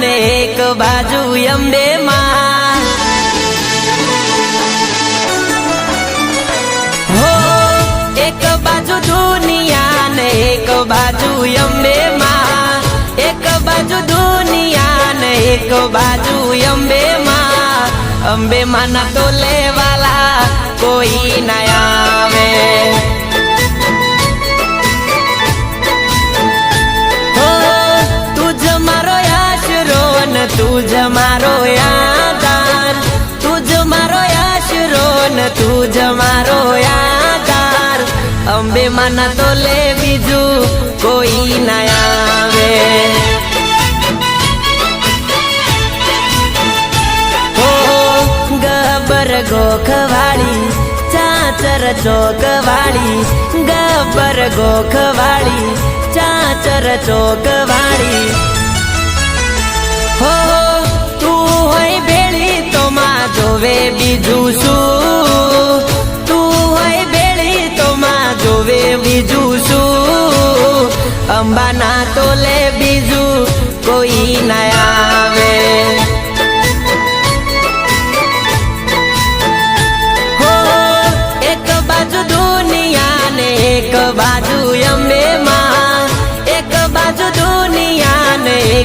ને એક બાજુ અંબે માં હો, એક બાજુ દુનિયા ને એક બાજુ અંબે માં એક બાજુ દુનિયા ને એક બાજુ અંબે માં અંબે માં ના તો લેવાલા કોઈ ના અંબે માના તો લે બીજું કોઈ ના આવે. ગબર ગોખવાળી, ચાચર ચોકવાળી, ગબર ગોખવાળી, ચાચર ચોકવાળી. હો તું હોય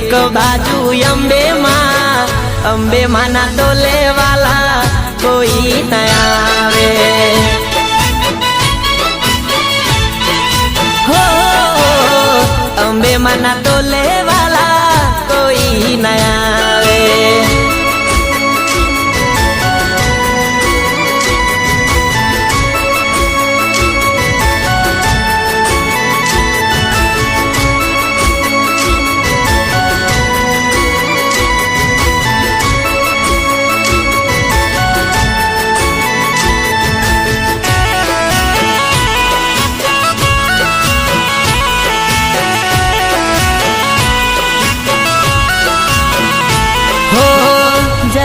એક બાજુ અંબે માં અંબે માં ના તો લેવાલા કોઈ ના આવે. હો અંબે માં ના તો લેવાલા કોઈ નયા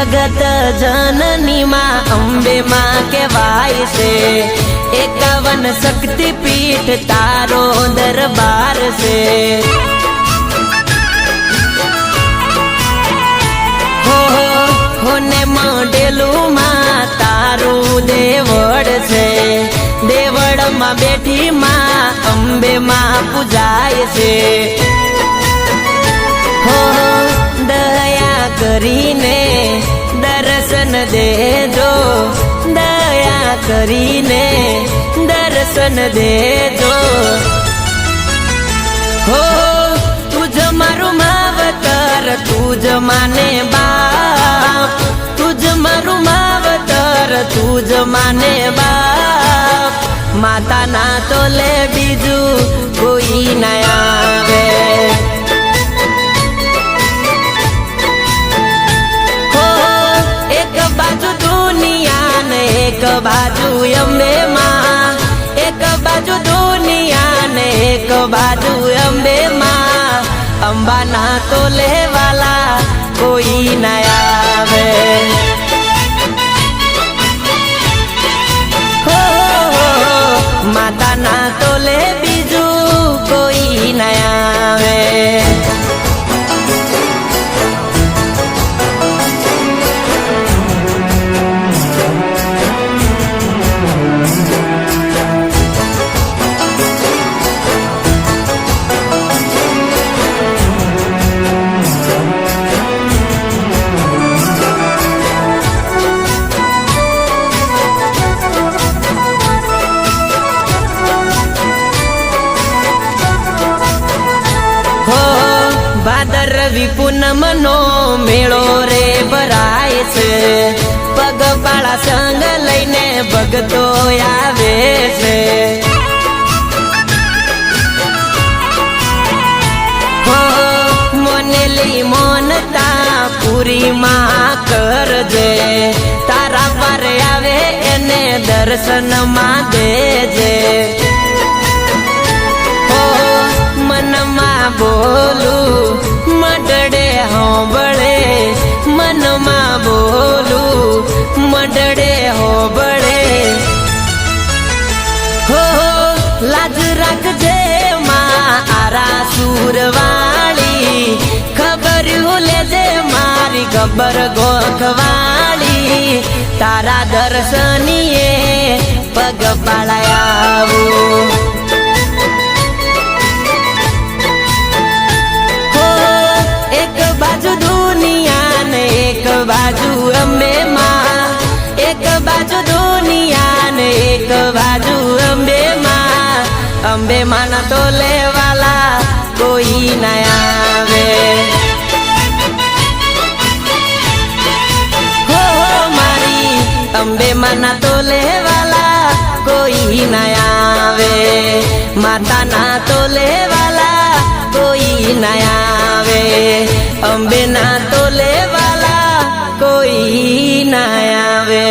જગત જનની માં અંબે માં કહેવાય છે. એકાવન શક્તિ પીઠ તારો દરબાર છે. ને મોઢેલું માં તારું દેવળ છે. દેવડમાં બેઠી માં અંબે માં પૂજાય છે. હો કરીને દર્શન દેજો, દયા કરીને દર્શન દેજો. હો, તુજ મારું માવતર, તુજ માને બાપ. તુજ મારું માવતર, તુજ માને બાપ. માતાના તો લે બીજું કોઈ ના એક બાજુ અંબે માં, એક બાજુ દુનિયા ને એક બાજુ અંબે માં. અંબાના તો લેવાલા કોઈ ના ભાદરવી પૂનમ નો મેળો રે ભરાય છે. પગપાળા સંગ લઈને ભગતો આવે છે. મોનેલી મોનતા પૂરી માં કરજે. તારા પર આવે એને દર્શનમાં દેજે. મનમાં બોલું મડડે હોબળે હો લાજ રાખજે માં આરા સુરવાળી. ખબર મારી ગબ્બર ગોખવાળી. તારા દર્શનીએ પગ પાળાયાવું ના આવે. હો મારી અંબે માં ના તો લેવાલા કોઈ ના આવે. માતા ના તો લેવાલા કોઈ ના આવે. અંબે ના તો લેવાલા કોઈ ના આવે.